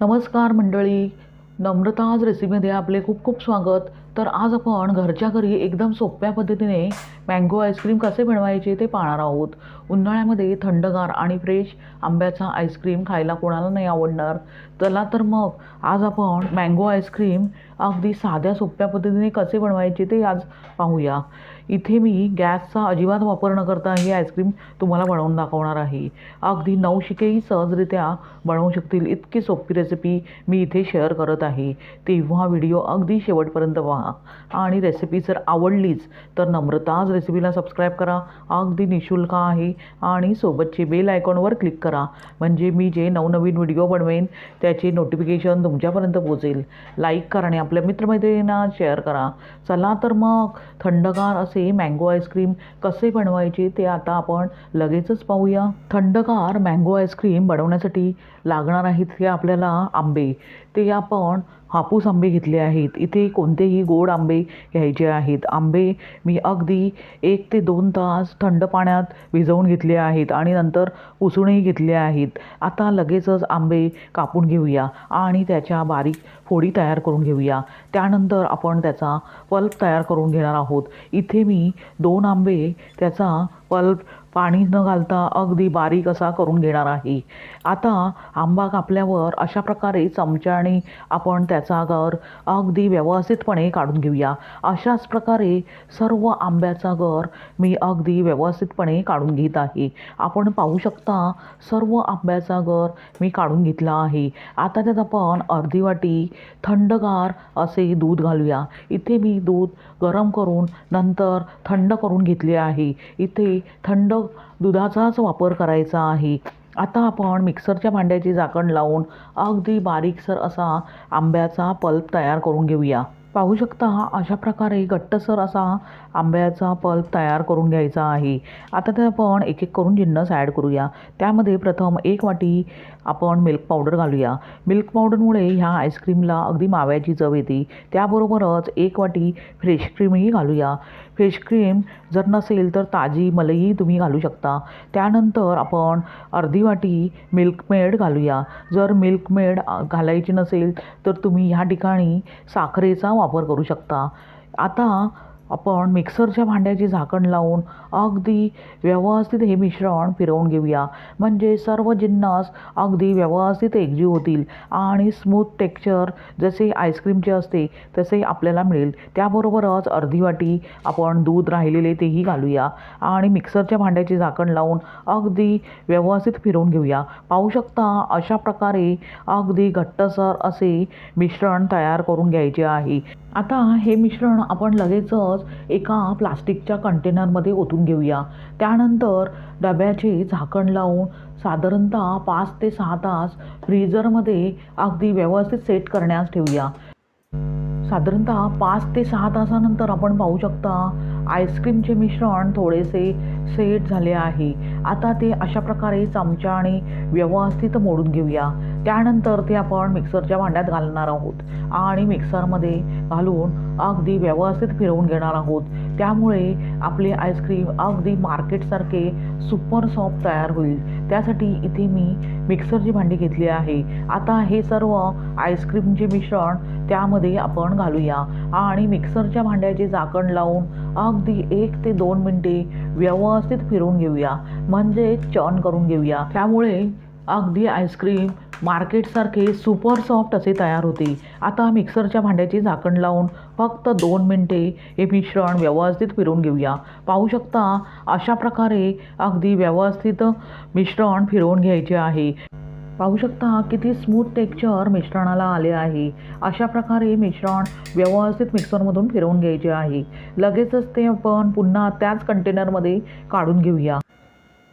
नमस्कार मंडळी. नम्रताज रेसिपीमध्ये आपले खूप खूप स्वागत. तर आज आपण घरच्या घरी एकदम सोप्या पद्धतीने मँगो आईस्क्रीम कसे बनवायचे ते पाहणार आहोत. उन्हाळ्यामध्ये थंडगार आणि फ्रेश आंब्याचा आईस्क्रीम खायला कोणाला नाही आवडणार. चला तर मग आज आपण मँगो आईस्क्रीम अगदी साध्या सोप्या पद्धतीने कसे बनवायचे ते आज पाहूया. इथे मी गॅसचा अजिबात वापर न करता ही आईस्क्रीम तुम्हाला बनवून दाखवणार आहे. अगदी नवशिकेही सहजरित्या बनवू शकतील. इतकी सोपी रेसिपी मी इथे शेअर करत आहे. तेव्हा व्हिडिओ अगदी शेवटपर्यंत पहा. आणि रेसिपी जर आवडलीच तर नम्रताज रेसिपीला सबस्क्राईब करा. अगदी निशुल्क आहे. आणि सोबतचे बेल आयकॉनवर क्लिक करा. म्हणजे मी जे नवनवीन व्हिडिओ बनवेन त्याचे नोटिफिकेशन तुमच्यापर्यंत पोहोचेल. लाईक करा आणि आपल्या मित्रमैत्रिणींना शेअर करा. चला तर मग थंडगार असे मँगो आईस्क्रीम कसे बनवायचे ते आता आपण लगेचच पाहूया. थंडगार मँगो आईस्क्रीम बनवण्यासाठी लागणार आहेत हे आपल्याला आंबे. ते आपण हापूस आंबे घेतले आहेत. इथे कोणतेही गोड आंबे घ्यायचे आहेत. आंबे मी अगदी एक ते दोन तास थंड पाण्यात भिजवून घेतले आहेत आणि नंतर पुसूनही घेतले आहेत. आता लगेचच आंबे कापून घेऊया आणि त्याच्या बारीक फोडी तयार करून घेऊया. त्यानंतर आपण त्याचा पल्प तयार करून घेणार आहोत. इथे मी दोन आंबे त्याचा पल्प पाणी न घालता अगदी बारीक असा करून घेणार आहे. आता आंबा कापल्यावर अशा प्रकारे चमच्याने आपण त्याचा गर अगदी व्यवस्थितपणे काढून घेऊया. अशाच प्रकारे सर्व आंब्याचा गर मी अगदी व्यवस्थितपणे काढून घेत आहे. आपण पाहू शकता सर्व आंब्याचा गर मी काढून घेतला आहे. आता त्यात आपण अर्धी वाटी थंडगार असे दूध घालूया. इथे मी दूध गरम करून नंतर थंड करून घेतले आहे. इथे थंड दुधाचाच वापर करायचा आहे. आता आपण मिक्सरच्या भांड्याची झाकण लावून अगदी बारीकसर असा आंब्याचा पल्प तयार करून घेऊया. पाहू शकता अशा प्रकारे घट्टसर असा आंब्याचा पल्प तयार करून घ्यायचा आहे. आता ते आपण एक एक करून जिन्नस ॲड करूया. त्यामध्ये प्रथम एक वाटी आपण मिल्क पावडर घालूया. मिल्क पावडरमुळे ह्या आईस्क्रीमला अगदी माव्याची चव येते. त्याबरोबरच एक वाटी फ्रेश क्रीमही घालूया. फेश क्रीम जर नसेल तर ताजी मलई तुम्ही घालू शकता. त्यानंतर आपण अर्धी वाटी मिल्कमेड घालूया. जर मिल्कमेड घालायची नसेल तर तुम्ही ह्या ठिकाणी साखरेचा वापर करू शकता. आता आपण मिक्सरच्या भांड्याची झाकण लावून अगदी व्यवस्थित हे मिश्रण फिरवून घेऊया. म्हणजे सर्व जिन्नस अगदी व्यवस्थित एकजीव होतील आणि स्मूथ टेक्स्चर जसे आईस्क्रीमचे असते तसे आपल्याला मिळेल. त्याबरोबरच अर्धी वाटी आपण दूध राहिलेले तेही घालूया आणि मिक्सरच्या भांड्याची झाकण लावून अगदी व्यवस्थित फिरवून घेऊया. पाहू शकता अशा प्रकारे अगदी घट्टसर असे मिश्रण तयार करून घ्यायचे आहे. आता हे मिश्रण आपण लगेचच एका प्लास्टिकच्या कंटेनरमध्ये ओतून घेऊया. त्यानंतर डब्याचे झाकण लावून साधारणतः पाच ते सहा तास फ्रीजरमध्ये अगदी व्यवस्थित सेट करण्यास ठेवूया. साधारणतः पाच ते सहा तासानंतर आपण पाहू शकता आईस्क्रीमचे मिश्रण थोडेसे सेट झाले आहे. आता ते अशा प्रकारे चमच्याने व्यवस्थित मोडून घेऊया. त्यानंतर ते आपण मिक्सरच्या भांड्यात घालणार आहोत. आणि मिक्सरमध्ये घालून अगदी व्यवस्थित फिरवून घेणार आहोत. त्यामुळे आपले आईस्क्रीम अगदी मार्केटसारखे सुपर सॉफ्ट तयार होईल. त्यासाठी इथे मी मिक्सरची भांडी घेतली आहे. आता हे सर्व आईस्क्रीमचे मिश्रण त्यामध्ये आपण घालूया. आणि मिक्सरच्या भांड्याचे झाकण लावून अगदी एक ते दोन मिनटे व्यवस्थित फिरवून घेऊया. म्हणजे चन करून घेऊया. त्यामुळे अगदी आईस्क्रीम मार्केटसारखे सुपर सॉफ्ट असे तयार होते. आता मिक्सरच्या भांड्याची झाकण लावून फक्त दोन मिनटे हे मिश्रण व्यवस्थित फिरवून घेऊया. पाहू शकता अशा प्रकारे अगदी व्यवस्थित मिश्रण फिरवून घ्यायचे आहे. पाहू शकता किती स्मूथ टेक्स्चर मिश्रणाला आले आहे. अशा प्रकारे मिश्रण व्यवस्थित मिक्सरमधून फिरवून घ्यायचे आहे. लगेचच ते आपण पुन्हा त्याच कंटेनरमध्ये काढून घेऊया.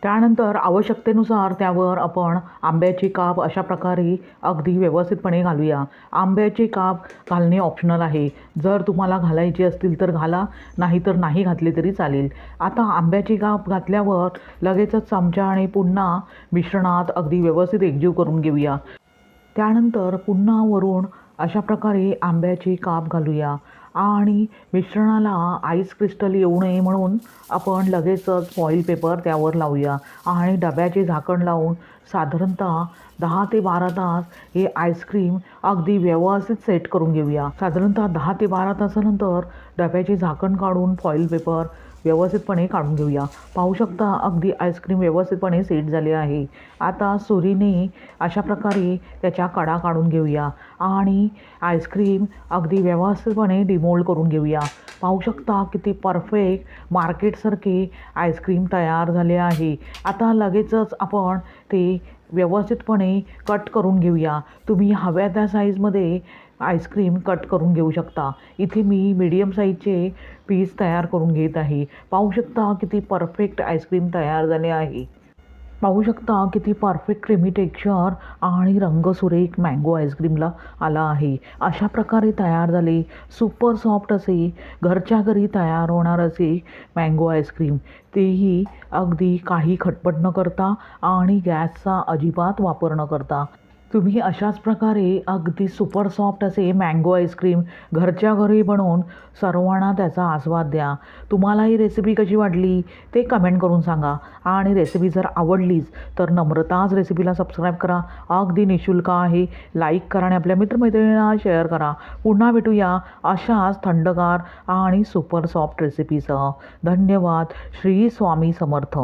त्यानंतर आवश्यकतेनुसार त्यावर आपण आंब्याची काप अशा प्रकारे अगदी व्यवस्थितपणे घालूया. आंब्याचे काप घालणे ऑप्शनल आहे. जर तुम्हाला घालायची असतील तर घाला नाहीतर नाही घातले तरी चालेल. आता आंब्याची काप घातल्यावर लगेचच चमचा आणि पुन्हा मिश्रणात अगदी व्यवस्थित एकजीव करून घेऊया. त्यानंतर पुन्हा वरून अशा प्रकारे आंब्याची काप घालूया. आणि मिश्रणाला आईस क्रिस्टल येऊ नये म्हणून आपण लगेचच फॉईल पेपर त्यावर लावूया. आणि डब्याचे झाकण लावून साधारणतः दहा ते बारा तास हे आईस्क्रीम अगदी व्यवस्थित सेट करून घेऊया. साधारणतः दहा ते बारा तासानंतर डब्याचे झाकण काढून फॉईल पेपर व्यवस्थितपणे काढून घेऊया. पाहू शकता अगदी आईस्क्रीम व्यवस्थितपणे सेट झाले आहे. आता सुरीने अशा प्रकारे त्याच्या कडा काढून घेऊया आणि आईस्क्रीम अगदी व्यवस्थितपणे डिमोल्ड करून घेऊया. पाहू शकता किती परफेक्ट मार्केटसारखे आईस्क्रीम तयार झाले आहे. आता लगेचच आपण ते व्यवस्थितपणे कट करून घेऊया. तुम्ही हव्या त्या साईजमध्ये आईस्क्रीम कट करून घेऊ शकता. इथे मी मीडियम साईजचे पीस तयार करून घेत आहे. पाहू शकता किती परफेक्ट आईस्क्रीम तयार झाले आहे. पाहू शकता किती परफेक्ट क्रीमी टेक्स्चर आणि रंग सुरेख मँगो आईस्क्रीमला आला आहे. अशा प्रकारे तयार झाले. सुपर सॉफ्ट असे घरच्या घरी तयार होणार असे मँगो आईस्क्रीम. तेही अगदी काही खटपट न करता आणि गॅसचा अजिबात वापर न करता. तुम्ही अशाच प्रकारे अगदी सुपर सॉफ्ट असे मँगो आईस्क्रीम घरच्या घरी बनवून सर्वांना त्याचा आस्वाद द्या. तुम्हाला ही रेसिपी कशी वाटली ते कमेंट करून सांगा. आणि रेसिपी जर आवडलीच तर नम्रताच रेसिपीला सबस्क्राईब करा. अगदी निशुल्क आहे. लाईक करा आणि आपल्या मित्रमैत्रिणींना शेअर करा. पुन्हा भेटूया अशाच थंडगार आणि सुपर सॉफ्ट रेसिपीसह धन्यवाद. श्री स्वामी समर्थ.